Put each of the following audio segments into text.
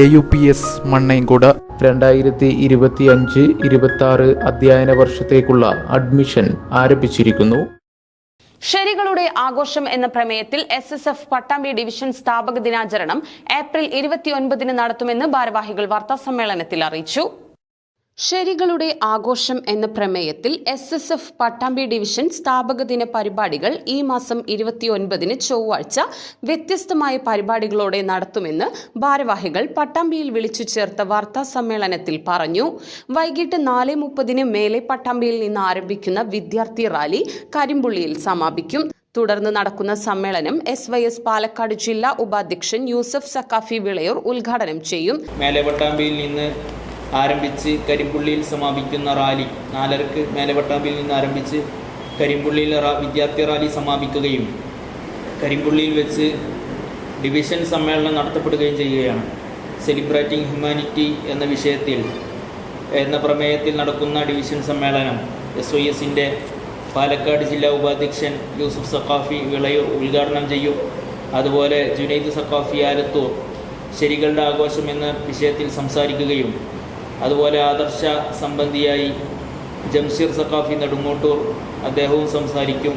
A U P S Mannengode രണ്ടായിരത്തി ഇരുപത്തി അഞ്ച് ഇരുപത്തി ആറ് അധ്യയന വർഷത്തേക്കുള്ള അഡ്മിഷൻ ആരംഭിച്ചിരിക്കുന്നു. ശരികളുടെ ആഘോഷം എന്ന പ്രമേയത്തിൽ S S F Pattambi division സ്ഥാപക ദിനാചരണം ഏപ്രിൽ ഇരുപത്തിയൊൻപതിന് നടത്തുമെന്ന് ഭാരവാഹികൾ വാർത്താസമ്മേളനത്തിൽ അറിയിച്ചു. ശരികളുടെ ആഘോഷം എന്ന പ്രമേയത്തിൽ S S F Pattambi division സ്ഥാപക ദിന പരിപാടികൾ ഈ മാസം ഇരുപത്തിയൊൻപതിന് ചൊവ്വാഴ്ച വ്യത്യസ്തമായ പരിപാടികളോടെ നടത്തുമെന്ന് ഭാരവാഹികൾ പട്ടാമ്പിയിൽ വിളിച്ചു ചേർത്ത വാർത്താ സമ്മേളനത്തിൽ പറഞ്ഞു. വൈകിട്ട് നാല് മുപ്പതിന് മേലെ പട്ടാമ്പിയിൽ നിന്ന് ആരംഭിക്കുന്ന വിദ്യാർത്ഥി റാലി കരിമ്പുള്ളിയിൽ സമാപിക്കും. തുടർന്ന് നടക്കുന്ന സമ്മേളനം എസ് വൈ എസ് പാലക്കാട് ജില്ലാ ഉപാധ്യക്ഷൻ യൂസഫ് സക്കാഫി വിളയൂർ ഉദ്ഘാടനം ചെയ്യും. മേലെ പട്ടാമ്പിയിൽ നിന്ന് ആരംഭിച്ച് കരിമ്പുള്ളിയിൽ സമാപിക്കുന്ന റാലി നാലരക്ക് മേലവട്ടാമ്പിൽ നിന്ന് ആരംഭിച്ച് കരിമ്പുള്ളിയിൽ വിദ്യാർത്ഥി റാലി സമാപിക്കുകയും കരിമ്പുള്ളിയിൽ വെച്ച് ഡിവിഷൻ സമ്മേളനം നടത്തപ്പെടുകയും ചെയ്യുകയാണ്. സെലിബ്രേറ്റിംഗ് ഹ്യൂമാനിറ്റി എന്ന വിഷയത്തിൽ എന്ന പ്രമേയത്തിൽ നടക്കുന്ന ഡിവിഷൻ സമ്മേളനം എസ് ഒ എസിന്റെ പാലക്കാട് ജില്ലാ ഉപാധ്യക്ഷൻ യൂസുഫ് സഖാഫി വിളയൂർ ഉദ്ഘാടനം ചെയ്യും. അതുപോലെ ജുനൈദ് സഖാഫി ആലത്തൂർ ശരികളുടെ ആഘോഷം എന്ന വിഷയത്തിൽ സംസാരിക്കുകയും അതുപോലെ ആദർശ സംബന്ധിയായി ജംഷീർ സഖാഫി നെടുങ്ങോട്ടൂർ അദ്ദേഹവും സംസാരിക്കും.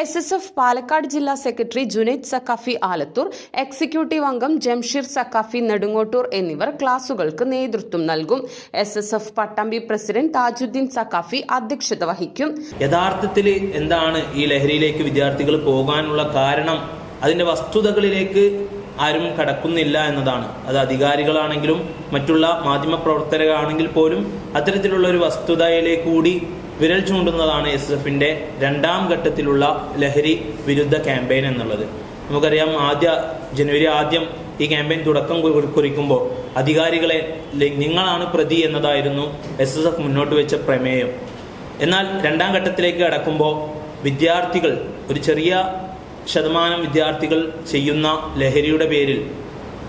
എസ് എസ് എഫ് പാലക്കാട് ജില്ലാ സെക്രട്ടറി ജുനൈദ് സക്കാഫി ആലത്തൂർ എക്സിക്യൂട്ടീവ് അംഗം ജംഷീർ സക്കാഫി നെടുങ്ങോട്ടൂർ എന്നിവർ ക്ലാസുകൾക്ക് നേതൃത്വം നൽകും. S S F Pattambi president Thajudheen Saqafi അധ്യക്ഷത വഹിക്കും. യഥാർത്ഥത്തിൽ എന്താണ് ഈ ലഹരിയിലേക്ക് വിദ്യാർത്ഥികൾ പോകാനുള്ള കാരണം? അതിന്റെ വസ്തുതകളിലേക്ക് ആരും കടക്കുന്നില്ല എന്നതാണ്. അത് അധികാരികളാണെങ്കിലും മറ്റുള്ള മാധ്യമപ്രവർത്തകരാണെങ്കിൽ പോലും അത്തരത്തിലുള്ള ഒരു വസ്തുതയിലേക്ക് കൂടി വിരൽ ചൂണ്ടുന്നതാണ് എസ് എഫിന്റെ രണ്ടാം ഘട്ടത്തിലുള്ള ലഹരി വിരുദ്ധ ക്യാമ്പയിൻ എന്നുള്ളത്. നമുക്കറിയാം ആദ്യ ജനുവരി ആദ്യം ഈ ക്യാമ്പയിൻ തുടക്കം കുറിക്കുമ്പോൾ അധികാരികളെ നിങ്ങളാണ് പ്രതി എന്നതായിരുന്നു എസ് എസ് എഫ് മുന്നോട്ട് വെച്ച പ്രമേയം. എന്നാൽ രണ്ടാം ഘട്ടത്തിലേക്ക് കടക്കുമ്പോൾ വിദ്യാർത്ഥികൾ ഒരു ചെറിയ ശതമാനം വിദ്യാർത്ഥികൾ ചെയ്യുന്ന ലഹരിയുടെ പേരിൽ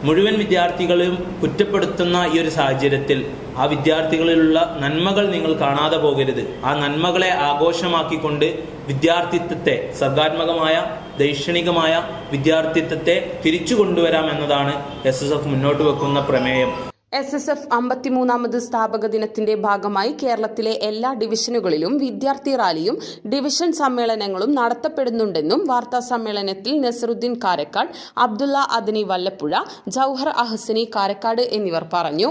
മുഴുവൻ വിദ്യാർത്ഥികളെയും കുറ്റപ്പെടുത്തുന്ന ഈ ഒരു സാഹചര്യത്തിൽ ആ വിദ്യാർത്ഥികളിലുള്ള നന്മകൾ നിങ്ങൾ കാണാതെ പോകരുത്. ആ നന്മകളെ ആഘോഷമാക്കിക്കൊണ്ട് വിദ്യാർത്ഥിത്വത്തെ സർഗാത്മകമായ ദൈക്ഷണികമായ വിദ്യാർത്ഥിത്വത്തെ തിരിച്ചു കൊണ്ടുവരാം എന്നതാണ് എസ് മുന്നോട്ട് വെക്കുന്ന പ്രമേയം. എസ് എസ് എഫ് അമ്പത്തിമൂന്നാമത് സ്ഥാപക ദിനത്തിന്റെ ഭാഗമായി കേരളത്തിലെ എല്ലാ ഡിവിഷനുകളിലും വിദ്യാർത്ഥി റാലിയും ഡിവിഷൻ സമ്മേളനങ്ങളും നടത്തപ്പെടുന്നുണ്ടെന്നും വാർത്താ സമ്മേളനത്തിൽ നസറുദ്ദീൻ കാരക്കാട് അബ്ദുള്ള അദനി വല്ലപ്പുഴ ജൌഹർ അഹസനി കാരക്കാട് എന്നിവർ പറഞ്ഞു.